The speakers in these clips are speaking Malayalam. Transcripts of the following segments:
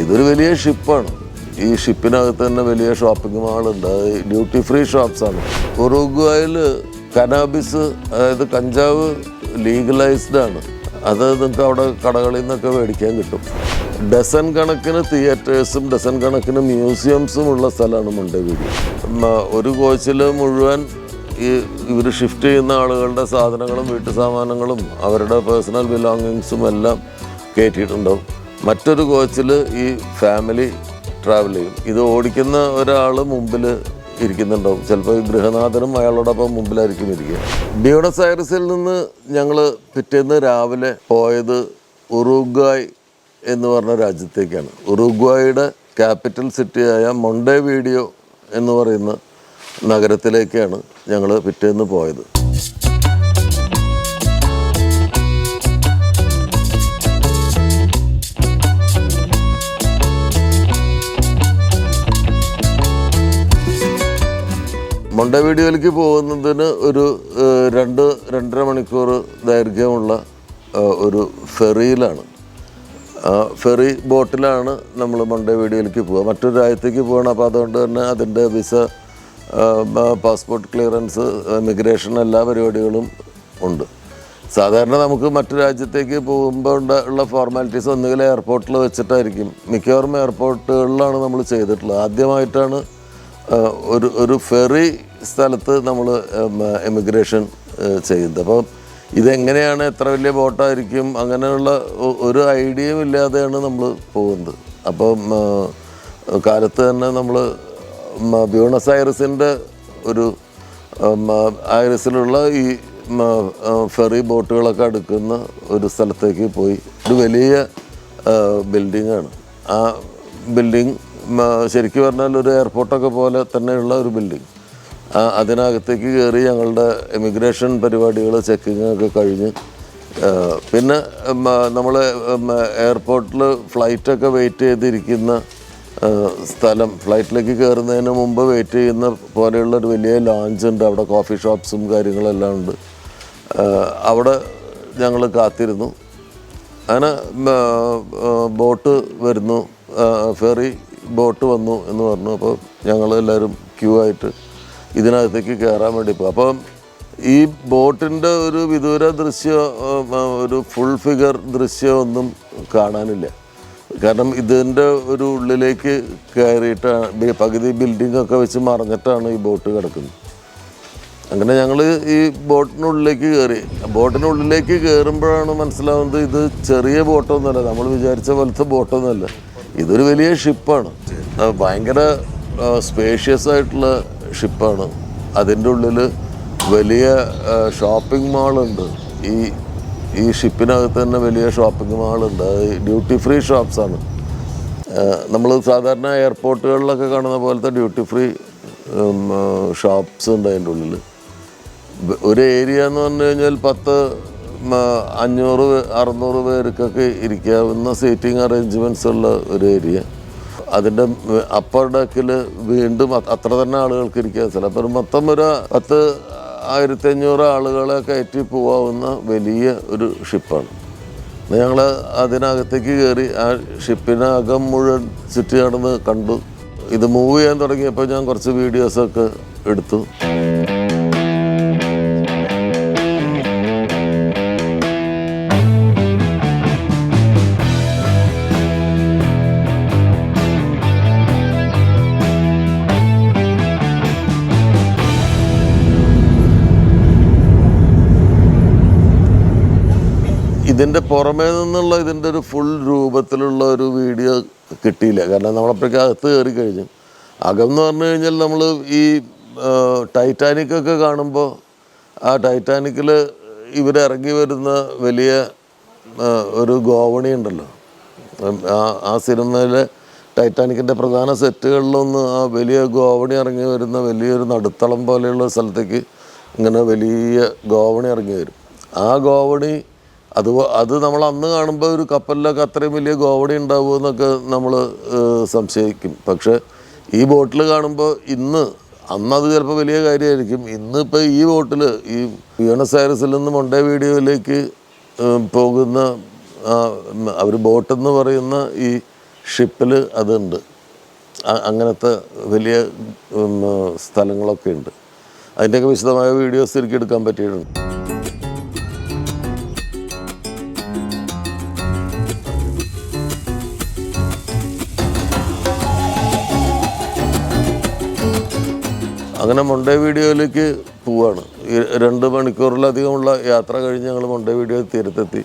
ഇതൊരു വലിയ ഷിപ്പാണ്. ഈ ഷിപ്പിനകത്ത് തന്നെ വലിയ ഷോപ്പിംഗ് മാളുണ്ട്. ഡ്യൂട്ടി ഫ്രീ ഷോപ്സാണ് ഉറുഗ്വായിൽ കനാബിസ് അതായത് കഞ്ചാവ് ലീഗലൈസ്ഡ് ആണ്. അത് നിങ്ങൾക്ക് അവിടെ കടകളിൽ നിന്നൊക്കെ മേടിക്കാൻ കിട്ടും. ഡസൺ കണക്കിന് തിയേറ്റേഴ്സും ഡസൺ കണക്കിന് മ്യൂസിയംസും ഉള്ള സ്ഥലമാണ് മണ്ടവീടി ഒരു കോച്ചിൽ മുഴുവൻ ഈ ഇവർ ഷിഫ്റ്റ് ചെയ്യുന്ന ആളുകളുടെ സാധനങ്ങളും വീട്ടു സാമാനങ്ങളും അവരുടെ പേഴ്സണൽ ബിലോങ്ങിങ്സും എല്ലാം കയറ്റിയിട്ടുണ്ടാവും മറ്റൊരു കോച്ചിൽ ഈ ഫാമിലി ട്രാവൽ ചെയ്യും. ഇത് ഓടിക്കുന്ന ഒരാൾ മുമ്പിൽ ഇരിക്കുന്നുണ്ടാവും. ചിലപ്പോൾ ഗൃഹനാഥനും അയാളോടൊപ്പം മുമ്പിലായിരിക്കും ഇരിക്കുക. ബ്യൂണസ് ഐറിസിൽ നിന്ന് ഞങ്ങൾ പിറ്റേന്ന് രാവിലെ പോയത് ഉറുഗ്വായ് എന്ന് പറഞ്ഞ രാജ്യത്തേക്കാണ്. ഉറുഗ്വായുടെ ക്യാപിറ്റൽ സിറ്റിയായ മൊണ്ടേ വീഡിയോ എന്ന് പറയുന്ന നഗരത്തിലേക്കാണ് ഞങ്ങൾ പിറ്റേന്ന് പോയത്. മൊണ്ടവീഡിയോയിലേക്ക് പോകുന്നതിന് ഒരു രണ്ട് രണ്ടര മണിക്കൂർ ദൈർഘ്യമുള്ള ഒരു ഫെറിയിലാണ്. ഫെറി ബോട്ടിലാണ് നമ്മൾ മൊണ്ടവീഡിയോയിലേക്ക് പോവുക. മറ്റൊരു രാജ്യത്തേക്ക് പോകണം അപ്പോൾ അതുകൊണ്ട് തന്നെ അതിന്റെ വിസ പാസ്പോർട്ട് ക്ലിയറൻസ് ഇമിഗ്രേഷൻ എല്ലാ പരിപാടികളും ഉണ്ട്. സാധാരണ നമുക്ക് മറ്റു രാജ്യത്തേക്ക് പോകുമ്പോൾ ഉള്ള ഫോർമാലിറ്റീസ് ഒന്നുകിൽ എയർപോർട്ടിൽ വെച്ചിട്ടായിരിക്കും. മിക്കവാറും എയർപോർട്ടുകളിലാണ് നമ്മൾ ചെയ്തിട്ടുള്ളത്. ആദ്യമായിട്ടാണ് ഒരു ഒരു ഫെറി സ്ഥലത്ത് നമ്മൾ എമിഗ്രേഷൻ ചെയ്യുന്നത്. അപ്പോൾ ഇതെങ്ങനെയാണ് എത്ര വലിയ ബോട്ടായിരിക്കും അങ്ങനെയുള്ള ഒരു ഐഡിയയും ഇല്ലാതെയാണ് നമ്മൾ പോകുന്നത്. അപ്പം കാലത്ത് തന്നെ നമ്മൾ ബ്യൂണസ് ഐറിസിന്റെ ഒരു ഐറിസിലുള്ള ഈ ഫെറി ബോട്ടുകളൊക്കെ അടുക്കുന്ന ഒരു സ്ഥലത്തേക്ക് പോയി. ഒരു വലിയ ബിൽഡിങ്ങാണ് ആ ബിൽഡിങ് ശരിക്കും പറഞ്ഞാൽ ഒരു എയർപോർട്ടൊക്കെ പോലെ തന്നെയുള്ള ഒരു ബിൽഡിങ് അതിനകത്തേക്ക് കയറി ഞങ്ങളുടെ ഇമിഗ്രേഷൻ പരിപാടികൾ ചെക്കിങ് ഒക്കെ കഴിഞ്ഞ്. പിന്നെ നമ്മൾ എയർപോർട്ടിൽ ഫ്ലൈറ്റൊക്കെ വെയിറ്റ് ചെയ്തിരിക്കുന്ന സ്ഥലം. ഫ്ലൈറ്റിലേക്ക് കയറുന്നതിന് മുമ്പ് വെയിറ്റ് ചെയ്യുന്ന പോലെയുള്ള ഒരു വലിയ ലോഞ്ച് ഉണ്ട്. അവിടെ കോഫി ഷോപ്സും കാര്യങ്ങളെല്ലാം ഉണ്ട്. അവിടെ ഞങ്ങൾ കാത്തിരുന്നു. അങ്ങനെ ബോട്ട് വരുന്നു. ഫെറി ബോട്ട് വന്നു എന്ന് പറഞ്ഞു. അപ്പോൾ ഞങ്ങൾ എല്ലാവരും ക്യൂ ആയിട്ട് ഇതിനകത്തേക്ക് കയറാൻ വേണ്ടി പോകും അപ്പം ഈ ബോട്ടിന്റെ ഒരു വിദൂര ദൃശ്യം ഒരു ഫുൾ ഫിഗർ ദൃശ്യമൊന്നും കാണാനില്ല. കാരണം ഇതിന്റെ ഒരു ഉള്ളിലേക്ക് കയറിയിട്ടാണ് പകുതി ബിൽഡിംഗ് ഒക്കെ വെച്ച് മറഞ്ഞിട്ടാണ് ഈ ബോട്ട് കിടക്കുന്നത്. അങ്ങനെ ഞങ്ങൾ ഈ ബോട്ടിനുള്ളിലേക്ക് കയറി. ബോട്ടിനുള്ളിലേക്ക് കയറുമ്പോഴാണ് മനസ്സിലാവുന്നത് ഇത് ചെറിയ ബോട്ടൊന്നുമല്ല. നമ്മൾ വിചാരിച്ച പോലത്തെ ബോട്ടൊന്നുമല്ല. ഇതൊരു വലിയ ഷിപ്പാണ് ഭയങ്കര സ്പേഷ്യസ് ആയിട്ടുള്ള ഷിപ്പാണ് അതിന്റെ ഉള്ളിൽ വലിയ ഷോപ്പിംഗ് മാളുണ്ട് ഈ ഈ ഷിപ്പിനകത്ത് തന്നെ വലിയ ഷോപ്പിംഗ് മാളുണ്ട് ഡ്യൂട്ടി ഫ്രീ ഷോപ്സാണ് നമ്മൾ സാധാരണ എയർപോർട്ടുകളിലൊക്കെ കാണുന്ന പോലത്തെ ഡ്യൂട്ടി ഫ്രീ ഷോപ്സ് ഉണ്ട് അതിന്റെ ഉള്ളിൽ ഒരു ഏരിയ എന്ന് പറഞ്ഞു കഴിഞ്ഞാൽ പത്ത് അഞ്ഞൂറ് അറുന്നൂറ് പേർക്കൊക്കെ ഇരിക്കാവുന്ന സീറ്റിംഗ് അറേഞ്ച്മെന്റ്സ് ഉള്ള ഒരു ഏരിയ അതിന്റെ അപ്പർ ഡെക്കിൽ വീണ്ടും അത്ര തന്നെ ആളുകൾക്ക് ഇരിക്കാൻ സ്ഥലം. അപ്പം മൊത്തം ഒരു പത്ത് ആയിരത്തി അഞ്ഞൂറ് ആളുകളെ കയറ്റി പോവാവുന്ന വലിയ ഒരു ഷിപ്പാണ് ഞങ്ങൾ അതിനകത്തേക്ക് കയറി ആ ഷിപ്പിനകം മുഴുവൻ ചുറ്റി നടന്ന് കണ്ടു. ഇത് മൂവ് ചെയ്യാൻ തുടങ്ങിയപ്പോൾ ഞാൻ കുറച്ച് വീഡിയോസൊക്കെ എടുത്തു. ഇതിന്റെ പുറമേ നിന്നുള്ള ഇതിന്റെ ഒരു ഫുൾ രൂപത്തിലുള്ള ഒരു വീഡിയോ കിട്ടിയില്ല. കാരണം നമ്മളപ്പോഴേക്കും അകത്ത് കയറി കഴിഞ്ഞു. അകം എന്ന് പറഞ്ഞു കഴിഞ്ഞാൽ നമ്മൾ ഈ ടൈറ്റാനിക്കൊക്കെ കാണുമ്പോൾ ആ ടൈറ്റാനിക്കിൽ ഇവരിറങ്ങി വരുന്ന വലിയ ഒരു ഗോവണി ഉണ്ടല്ലോ. ആ ആ സിനിമയിലെ ടൈറ്റാനിക്കിന്റെ പ്രധാന സെറ്റുകളിലൊന്ന് ആ വലിയ ഗോവണി ഇറങ്ങി വരുന്ന വലിയൊരു നടുത്തളം പോലെയുള്ള സ്ഥലത്തേക്ക് ഇങ്ങനെ വലിയ ഗോവണി ഇറങ്ങി വരും. ആ ഗോവണി അത് അത് നമ്മൾ അന്ന് കാണുമ്പോൾ ഒരു കപ്പലിലൊക്കെ അത്രയും വലിയ ഗോവണി ഉണ്ടാവുമോ എന്നൊക്കെ നമ്മൾ സംശയിക്കും. പക്ഷേ ഈ ബോട്ടിൽ കാണുമ്പോൾ ഇന്ന് അന്ന് അത് ചിലപ്പോൾ വലിയ കാര്യമായിരിക്കും. ഇന്നിപ്പോൾ ഈ ബോട്ടിൽ ഈ ബ്യൂണസ് ഐറസിൽ നിന്ന് മൊണ്ടേ വീഡിയോയിലേക്ക് പോകുന്ന അവർ ബോട്ടെന്ന് പറയുന്ന ഈ ഷിപ്പിൽ അതുണ്ട്. അങ്ങനത്തെ വലിയ സ്ഥലങ്ങളൊക്കെ ഉണ്ട്. അതിന്റെയൊക്കെ വിശദമായ വീഡിയോസ് എനിക്ക് എടുക്കാൻ പറ്റിയിട്ടുണ്ട്. അങ്ങനെ മൊണ്ടേ വീഡിയോയിലേക്ക് പോവാണ്. രണ്ട് മണിക്കൂറിലധികമുള്ള യാത്ര കഴിഞ്ഞ് ഞങ്ങൾ മൊണ്ടേ വീഡിയോ തീരത്തെത്തി.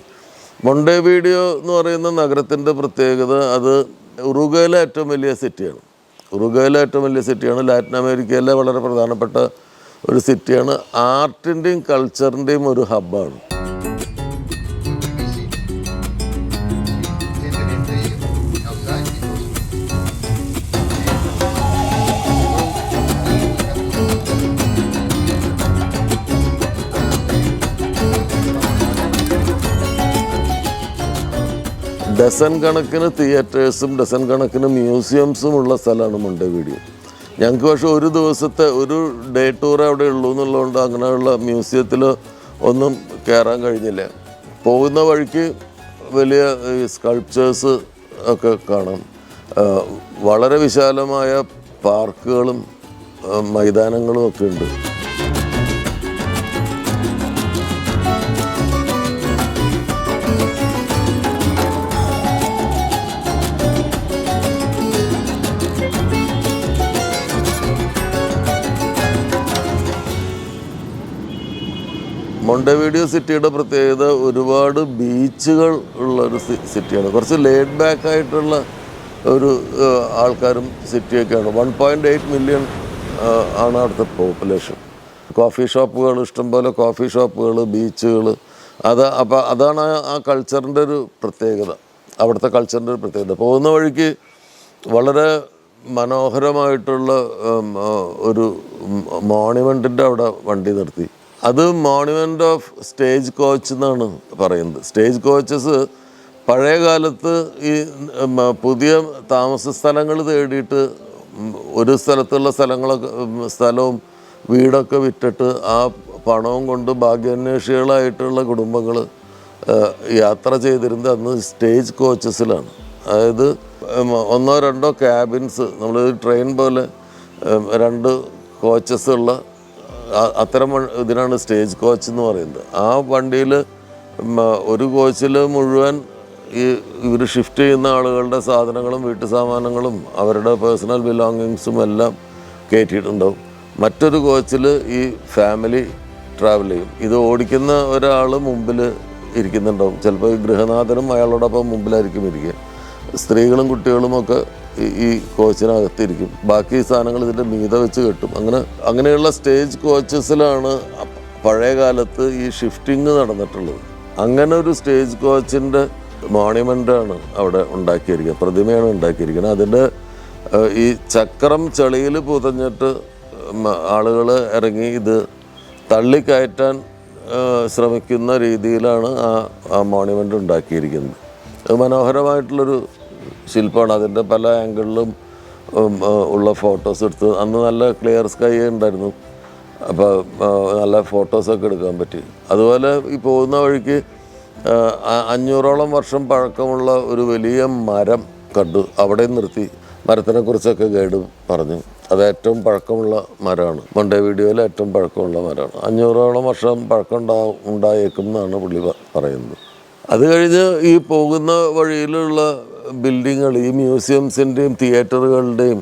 മൊണ്ടേ വീഡിയോ എന്ന് പറയുന്ന നഗരത്തിന്റെ പ്രത്യേകത അത് ഉറുഗയിലെ ഏറ്റവും വലിയ സിറ്റിയാണ്. ഉറുഗയിലെ ഏറ്റവും വലിയ സിറ്റിയാണ്. ലാറ്റിൻ അമേരിക്കയിലെ വളരെ പ്രധാനപ്പെട്ട ഒരു സിറ്റിയാണ്. ആർട്ടിന്റെയും കൾച്ചറിന്റെയും ഒരു ഹബ്ബാണ് ഡസൻ കണക്കിന് തിയേറ്റേഴ്സും ഡസൻ കണക്കിന് മ്യൂസിയംസും ഉള്ള സ്ഥലമാണ് മുണ്ടവീടി ഞങ്ങൾക്ക് പക്ഷേ ഒരു ദിവസത്തെ ഒരു ഡേ ടൂർ അവിടെ ഉള്ളൂ എന്നുള്ളതുകൊണ്ട് അങ്ങനെയുള്ള മ്യൂസിയത്തിൽ ഒന്നും കയറാൻ കഴിഞ്ഞില്ല. പോകുന്ന വഴിക്ക് വലിയ സ്കൾപ്ചേഴ്സ് ഒക്കെ കാണാം. വളരെ വിശാലമായ പാർക്കുകളും മൈതാനങ്ങളും ഒക്കെ ഉണ്ട്. മൊണ്ടവീഡിയോ സിറ്റിയുടെ പ്രത്യേകത ഒരുപാട് ബീച്ചുകൾ ഉള്ള ഒരു സിറ്റിയാണ്. കുറച്ച് ലേഡ് ബാക്ക് ആയിട്ടുള്ള ഒരു ആൾക്കാരും സിറ്റിയൊക്കെയാണ്. വൺ പോയിന്റ് എയ്റ്റ് മില്യൺ ആണ് അവിടുത്തെ പോപ്പുലേഷൻ കോഫി ഷോപ്പുകൾ ഇഷ്ടംപോലെ കോഫി ഷോപ്പുകൾ ബീച്ചുകൾ അത് അപ്പോൾ അതാണ് ആ കൾച്ചറിന്റെ ഒരു പ്രത്യേകത. അവിടുത്തെ കൾച്ചറിന്റെ ഒരു പ്രത്യേകത. പോകുന്ന വഴിക്ക് വളരെ മനോഹരമായിട്ടുള്ള ഒരു മോണിമെന്റിന്റെ അവിടെ വണ്ടി നിർത്തി. അത് മോണുമെന്റ് ഓഫ് സ്റ്റേജ് കോച്ച് എന്നാണ് പറയുന്നത്. സ്റ്റേജ് കോച്ചസ് പഴയ കാലത്ത് ഈ പുതിയ താമസ സ്ഥലങ്ങൾ തേടിയിട്ട് ഒരു സ്ഥലത്തുള്ള സ്ഥലങ്ങളൊക്കെ സ്ഥലവും വീടൊക്കെ വിറ്റിട്ട് ആ പണവും കൊണ്ട് ഭാഗ്യാന്വേഷികളായിട്ടുള്ള കുടുംബങ്ങൾ യാത്ര ചെയ്തിരുന്നത് അന്ന് സ്റ്റേജ് കോച്ചസിലാണ് അതായത് ഒന്നോ രണ്ടോ ക്യാബിൻസ് നമ്മൾ ട്രെയിൻ പോലെ രണ്ട് കോച്ചസ് ഉള്ള അത്തരം ഇതിനാണ് സ്റ്റേജ് കോച്ച് എന്ന് പറയുന്നത്. ആ വണ്ടിയിൽ ഒരു കോച്ചിൽ മുഴുവൻ ഈ ഇവർ ഷിഫ്റ്റ് ചെയ്യുന്ന ആളുകളുടെ സാധനങ്ങളും വീട്ടു സാമാനങ്ങളും അവരുടെ പേഴ്സണൽ ബിലോങ്ങിങ്സും എല്ലാം കയറ്റിയിട്ടുണ്ടാവും മറ്റൊരു കോച്ചിൽ ഈ ഫാമിലി ട്രാവൽ ചെയ്യും. ഇത് ഓടിക്കുന്ന ഒരാൾ മുമ്പിൽ ഇരിക്കുന്നുണ്ടാവും. ചിലപ്പോൾ ഗൃഹനാഥനും അയാളോടൊപ്പം മുമ്പിലായിരിക്കും ഇരിക്കുക. സ്ത്രീകളും കുട്ടികളും ഒക്കെ ഈ- കോച്ചിനകത്തിരിക്കും. ബാക്കി സാധനങ്ങൾ ഇതിന്റെ മീത വെച്ച് കെട്ടും. അങ്ങനെ അങ്ങനെയുള്ള സ്റ്റേജ് കോച്ചസിലാണ് പഴയ കാലത്ത് ഈ ഷിഫ്റ്റിംഗ് നടന്നിട്ടുള്ളത്. അങ്ങനെ ഒരു സ്റ്റേജ് കോച്ചിന്റെ മോണിമെന്റാണ് അവിടെ ഉണ്ടാക്കിയിരിക്കുന്നത് പ്രതിമയാണ് ഉണ്ടാക്കിയിരിക്കുന്നത്. അതിന്റെ ഈ ചക്രം ചെളിയിൽ പുതഞ്ഞിട്ട് ആളുകൾ ഇറങ്ങി ഇത് തള്ളിക്കയറ്റാൻ ശ്രമിക്കുന്ന രീതിയിലാണ് ആ മോണിമെന്റ് ഉണ്ടാക്കിയിരിക്കുന്നത്. അത് മനോഹരമായിട്ടുള്ളൊരു ശില്പമാണ് അതിന്റെ പല ആംഗിളിലും ഉള്ള ഫോട്ടോസ് എടുത്ത് അന്ന് നല്ല ക്ലിയർ സ്കൈ ഉണ്ടായിരുന്നു. അപ്പോൾ നല്ല ഫോട്ടോസൊക്കെ എടുക്കാൻ പറ്റി. അതുപോലെ ഈ പോകുന്ന വഴിക്ക് അഞ്ഞൂറോളം വർഷം പഴക്കമുള്ള ഒരു വലിയ മരം കണ്ടു. അവിടെ നിർത്തി. മരത്തിനെ കുറിച്ചൊക്കെ ഗൈഡ് പറഞ്ഞു. അത് ഏറ്റവും പഴക്കമുള്ള മരമാണ്. മൊണ്ടേ വീഡിയോയിൽ ഏറ്റവും പഴക്കമുള്ള മരമാണ്. അഞ്ഞൂറോളം വർഷം പഴക്കം ഉണ്ടാ ഉണ്ടായേക്കും എന്നാണ് പുള്ളി പറയുന്നത്. അത് കഴിഞ്ഞ് ഈ പോകുന്ന വഴിയിലുള്ള ബിൽഡിങ്ങുകൾ ഈ മ്യൂസിയംസിന്റെയും തിയേറ്ററുകളുടെയും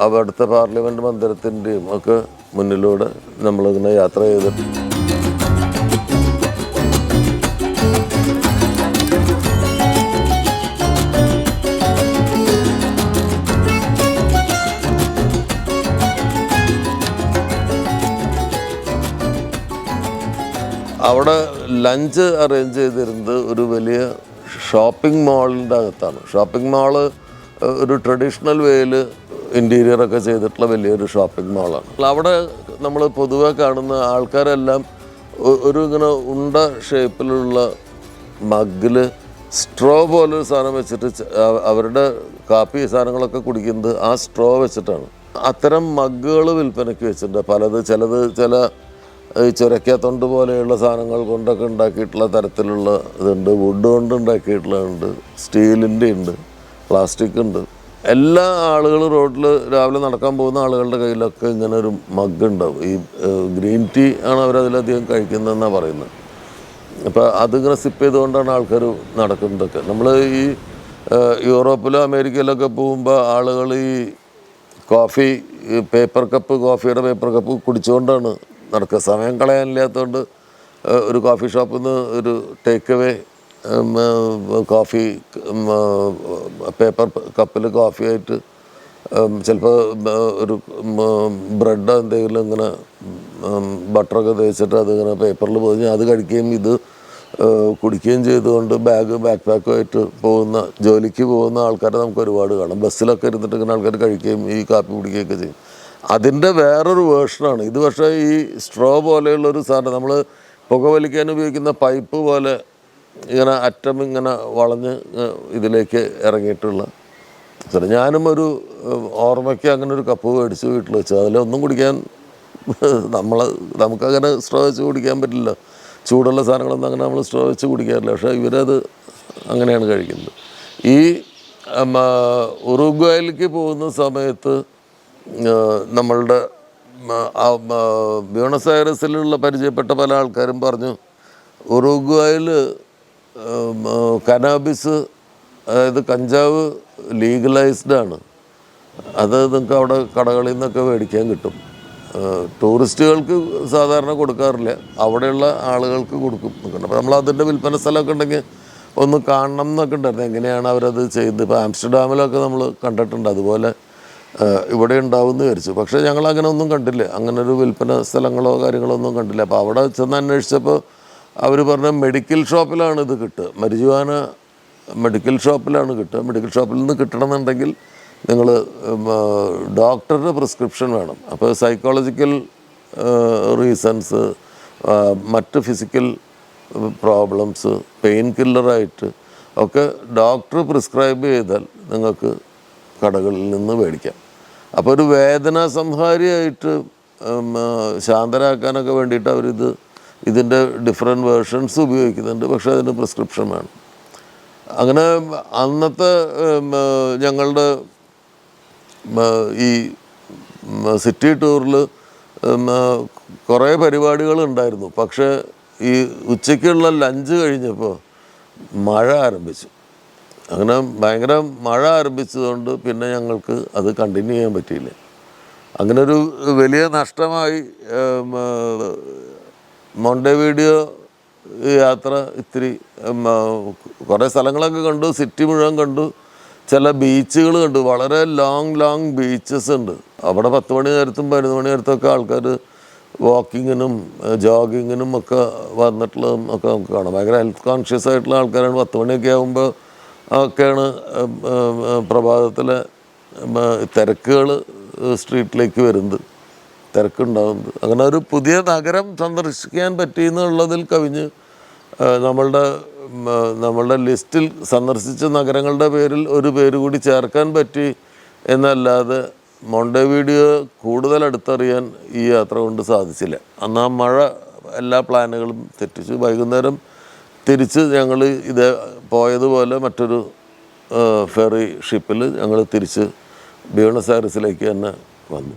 അവിടുത്തെ പാർലമെന്റ് മന്ദിരത്തിന്റെയും ഒക്കെ മുന്നിലൂടെ നമ്മളിങ്ങനെ യാത്ര ചെയ്തിട്ട് അവിടെ ലഞ്ച് അറേഞ്ച് ചെയ്തിരുന്നത് ഒരു വലിയ ഷോപ്പിംഗ് മാളിന്റെ അകത്താണ്. ഷോപ്പിംഗ് മാൾ ഒരു ട്രഡീഷണൽ വേയിൽ ഇന്റീരിയറൊക്കെ ചെയ്തിട്ടുള്ള വലിയൊരു ഷോപ്പിംഗ് മാളാണ്. അവിടെ നമ്മൾ പൊതുവെ കാണുന്ന ആൾക്കാരെല്ലാം ഒരു ഇങ്ങനെ ഉണ്ട ഷേപ്പിലുള്ള മഗ്ഗിൽ സ്ട്രോ പോലൊരു സാധനം വെച്ചിട്ട് അവരുടെ കാപ്പി സാധനങ്ങളൊക്കെ കുടിക്കുന്നത് ആ സ്ട്രോ വെച്ചിട്ടാണ്. അത്തരം മഗ്ഗുകൾ വിൽപ്പനയ്ക്ക് വെച്ചിട്ടുണ്ട്. പലത് ചിലത് ചില ഈ ചുരക്കത്തൊണ്ട് പോലെയുള്ള സാധനങ്ങൾ കൊണ്ടൊക്കെ ഉണ്ടാക്കിയിട്ടുള്ള തരത്തിലുള്ള ഇതുണ്ട്. വുഡ് കൊണ്ട് ഉണ്ടാക്കിയിട്ടുള്ളതുണ്ട്. സ്റ്റീലിന്റെ ഉണ്ട്. പ്ലാസ്റ്റിക് ഉണ്ട്. എല്ലാ ആളുകളും റോഡിൽ രാവിലെ നടക്കാൻ പോകുന്ന ആളുകളുടെ കയ്യിലൊക്കെ ഇങ്ങനെ ഒരു മഗ് ഉണ്ടാവും. ഈ ഗ്രീൻ ടീ ആണ് അവരതിലധികം കഴിക്കുന്നതെന്നാണ് പറയുന്നത്. അപ്പോൾ അതിങ്ങനെ സിപ്പ് ചെയ്തുകൊണ്ടാണ് ആൾക്കാർ നടക്കുന്നതൊക്കെ. നമ്മൾ ഈ യൂറോപ്പിലോ അമേരിക്കയിലൊക്കെ പോകുമ്പോൾ ആളുകൾ ഈ കോഫി പേപ്പർ കപ്പ് കോഫിയുടെ പേപ്പർ കപ്പ് കുടിച്ചുകൊണ്ടാണ് നടക്കുക. സമയം കളയാനില്ലാത്തതുകൊണ്ട് ഒരു കോഫി ഷോപ്പിൽ നിന്ന് ഒരു ടേക്ക് അവേ കോഫി പേപ്പർ കപ്പിൽ കോഫി ആയിട്ട് ചിലപ്പോൾ ഒരു ബ്രെഡ് എന്തെങ്കിലും ഇങ്ങനെ ബട്ടറൊക്കെ തേച്ചിട്ട് അതിങ്ങനെ പേപ്പറിൽ പൊതിഞ്ഞ് അത് കഴിക്കുകയും ഇത് കുടിക്കുകയും ചെയ്തുകൊണ്ട് ബാഗ് ബാക്ക് പാക്കുമായിട്ട് പോകുന്ന ജോലിക്ക് പോകുന്ന ആൾക്കാരെ നമുക്ക് ഒരുപാട് കാണാം. ബസ്സിലൊക്കെ ഇരുന്നിട്ട് ഇങ്ങനെ ആൾക്കാർ കഴിക്കുകയും ഈ കാപ്പി കുടിക്കുകയൊക്കെ ചെയ്യും. അതിന്റെ വേറൊരു വേർഷനാണ്. ഇത് പക്ഷേ ഈ സ്ട്രോ പോലെയുള്ളൊരു സാധനം നമ്മൾ പുകവലിക്കാൻ ഉപയോഗിക്കുന്ന പൈപ്പ് പോലെ ഇങ്ങനെ അറ്റം ഇങ്ങനെ വളഞ്ഞ് ഇതിലേക്ക് ഇറങ്ങിയിട്ടുള്ള സാറേ ഞാനും ഒരു ഓർമ്മയ്ക്ക് അങ്ങനെ ഒരു കപ്പ് മേടിച്ച് വീട്ടിൽ വെച്ചു. അതിലൊന്നും കുടിക്കാൻ നമ്മൾ നമുക്കങ്ങനെ സ്ട്രോ വെച്ച് കുടിക്കാൻ പറ്റില്ല. ചൂടുള്ള സാധനങ്ങളൊന്നും അങ്ങനെ നമ്മൾ സ്ട്രോ വെച്ച് കുടിക്കാറില്ല. പക്ഷേ ഇവരത് അങ്ങനെയാണ് കഴിക്കുന്നത്. ഈ ഉറുഗ്വായിലേക്ക് പോകുന്ന സമയത്ത് നമ്മളുടെ ബ്യൂണസ് ഐറസിലുള്ള പരിചയപ്പെട്ട പല ആൾക്കാരും പറഞ്ഞു ഉറുഗ്വായിൽ കനാബിസ് അതായത് കഞ്ചാവ് ലീഗലൈസ്ഡ് ആണ്. അത് നിങ്ങൾക്ക് അവിടെ കടകളിൽ നിന്നൊക്കെ മേടിക്കാൻ കിട്ടും. ടൂറിസ്റ്റുകൾക്ക് സാധാരണ കൊടുക്കാറില്ല. അവിടെയുള്ള ആളുകൾക്ക് കൊടുക്കും അപ്പോൾ നമ്മൾ അതിന്റെ വിൽപ്പന സ്ഥലമൊക്കെ ഉണ്ടെങ്കിൽ ഒന്ന് കാണണം എന്നൊക്കെ ഉണ്ടായിരുന്നു. എങ്ങനെയാണ് അവരത് ചെയ്യുന്നത് ഇപ്പോൾ ആംസ്റ്റർഡാമിലൊക്കെ നമ്മൾ കണ്ടിട്ടുണ്ട്. അതുപോലെ ഇവിടെ ഉണ്ടാവുമെന്ന് വിചാരിച്ചു. പക്ഷേ ഞങ്ങൾ അങ്ങനെ ഒന്നും കണ്ടില്ല. അങ്ങനെ ഒരു വിൽപ്പന സ്ഥലങ്ങളോ കാര്യങ്ങളോ ഒന്നും കണ്ടില്ല. അപ്പോൾ അവിടെ ചെന്ന് അന്വേഷിച്ചപ്പോൾ അവർ പറഞ്ഞ മെഡിക്കൽ ഷോപ്പിലാണ് ഇത് കിട്ടുക. മരിജുവാന മെഡിക്കൽ ഷോപ്പിലാണ് കിട്ടുക. മെഡിക്കൽ ഷോപ്പിൽ നിന്ന് കിട്ടണമെന്നുണ്ടെങ്കിൽ നിങ്ങൾ ഡോക്ടറുടെ പ്രിസ്ക്രിപ്ഷൻ വേണം. അപ്പോൾ സൈക്കോളജിക്കൽ റീസൺസ് മറ്റ് ഫിസിക്കൽ പ്രോബ്ലംസ് പെയിൻ കില്ലറായിട്ട് ഒക്കെ ഡോക്ടർ പ്രിസ്ക്രൈബ് ചെയ്താൽ നിങ്ങൾക്ക് കടകളിൽ നിന്ന് മേടിക്കാം. അപ്പോൾ ഒരു വേദന സംഹാരിയായിട്ട് ശാന്തരാക്കാനൊക്കെ വേണ്ടിയിട്ട് അവരിത് ഇതിന്റെ ഡിഫറെന്റ് വേർഷൻസ് ഉപയോഗിക്കുന്നുണ്ട്. പക്ഷേ അതിന് പ്രിസ്ക്രിപ്ഷൻ വേണം. അങ്ങനെ അന്നത്തെ ഞങ്ങളുടെ ഈ സിറ്റി ടൂറിൽ കുറേ പരിപാടികൾ ഉണ്ടായിരുന്നു. പക്ഷേ ഈ ഉച്ചയ്ക്കുള്ള ലഞ്ച് കഴിഞ്ഞപ്പോൾ മഴ ആരംഭിച്ചു. അങ്ങനെ ഭയങ്കര മഴ ആരംഭിച്ചതുകൊണ്ട് പിന്നെ ഞങ്ങൾക്ക് അത് കണ്ടിന്യൂ ചെയ്യാൻ പറ്റിയില്ല. അങ്ങനെ ഒരു വലിയ നഷ്ടമായി ഉം, വീഡിയോ യാത്ര ഇത്തിരി കുറേ സ്ഥലങ്ങളൊക്കെ കണ്ടു സിറ്റി മുഴുവൻ കണ്ടു ചില ബീച്ചുകൾ കണ്ടു വളരെ ലോങ് ലോങ് ബീച്ചസ് ഉണ്ട്. അവിടെ പത്ത് മണി നേരത്തും പതിനൊന്ന് മണി നേരത്തൊക്കെ ആൾക്കാർ വാക്കിങ്ങിനും ജോഗിങ്ങിനും ഒക്കെ വന്നിട്ടുള്ളതും ഒക്കെ നമുക്ക് കാണാം. ഭയങ്കര ഹെൽത്ത് കോൺഷ്യസ് ആയിട്ടുള്ള ആൾക്കാരാണ്. പത്ത് മണിയൊക്കെ ആകുമ്പോൾ ഒക്കെയാണ് പ്രഭാതത്തിലെ തിരക്കുകൾ സ്ട്രീറ്റിലേക്ക് വരുന്നത്. തിരക്കുണ്ടാകുന്നത് അങ്ങനെ ഒരു പുതിയ നഗരം സന്ദർശിക്കാൻ പറ്റി എന്നുള്ളതിൽ കവിഞ്ഞ് നമ്മളുടെ നമ്മളുടെ ലിസ്റ്റിൽ സന്ദർശിച്ച നഗരങ്ങളുടെ പേരിൽ ഒരു പേര് കൂടി ചേർക്കാൻ പറ്റി എന്നല്ലാതെ മൊണ്ടവീഡിയോ കൂടുതൽ അടുത്തറിയാൻ ഈ യാത്ര കൊണ്ട് സാധിച്ചില്ല. അന്ന് ആ മഴ എല്ലാ പ്ലാനുകളും തെറ്റിച്ചു. വൈകുന്നേരം തിരിച്ച് ഞങ്ങൾ ഇത് പോയതുപോലെ മറ്റൊരു ഫെറി ഷിപ്പിൽ ഞങ്ങൾ തിരിച്ച് ബ്യൂണസ് ആയറിസിലേക്ക് തന്നെ വന്നു.